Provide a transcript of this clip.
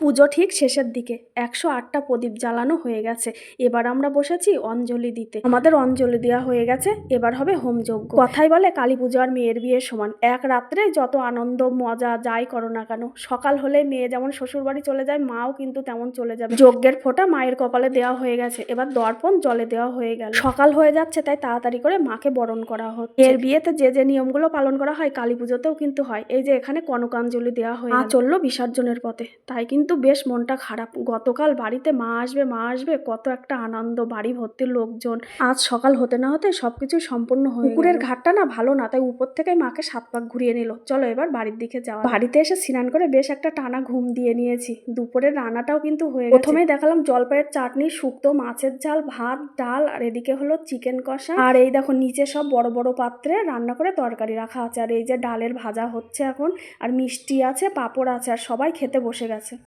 পুজো ঠিক শেষের দিকে। একশো আটটা প্রদীপ জ্বালানো হয়ে গেছে। এবার আমরা বসেছি অঞ্জলি দিতে। আমাদের অঞ্জলি দেওয়া হয়ে গেছে। এবার হবে হোমযজ্ঞ কথাই বলে কালী পুজো আর মেয়ের বিয়ের সমান। এক রাত্রে যত আনন্দ মজা যাই করো না কেন সকাল হলে মেয়ে যেমন শ্বশুর বাড়ি চলে যায় মাও কিন্তু তেমন চলে যাবে। যজ্ঞের ফোঁটা মায়ের কপালে দেওয়া হয়ে গেছে। এবার দর্পণ জলে দেওয়া হয়ে গেল। সকাল হয়ে যাচ্ছে তাই তাড়াতাড়ি করে মাকে বরণ করা হচ্ছে এর বিয়েতে যে যে নিয়মগুলো পালন করা হয় কালী পুজোতেও কিন্তু হয়। এই যে এখানে কনকাঞ্জলি দেওয়া হয়ে চলল বিসর্জনের পথে। তাই কিন্তু বেশ মনটা খারাপ। গতকাল বাড়িতে মা আসবে মা আসবে কত একটা আনন্দ বাড়ি ভর্তি লোকজন। আজ সকাল হতে না হতে সবকিছু সম্পূর্ণ হয়ে পুকুরের ঘাটটা না ভালো না তাই উপর থেকে মাকে সাত পাক ঘুরিয়ে নিল। চলো এবার বাড়ির দিকে যাওয়া বাড়িতে এসে স্নান করে বেশ একটা টানা ঘুম দিয়ে নিয়েছি। দুপুরের রান্নাটাও কিন্তু হয়ে প্রথমেই দেখালাম জলপাইয়ের চাটনি শুক্তো মাছের ঝাল ভাত ডাল আর এদিকে হলো চিকেন কষা। আর এই দেখো নিচে সব বড় বড় পাত্রে রান্না করে তরকারি রাখা আছে। আর এই যে ডালের ভাজা হচ্ছে এখন আর মিষ্টি আছে পাঁপড় আছে আর সবাই খেতে বসে গেছে।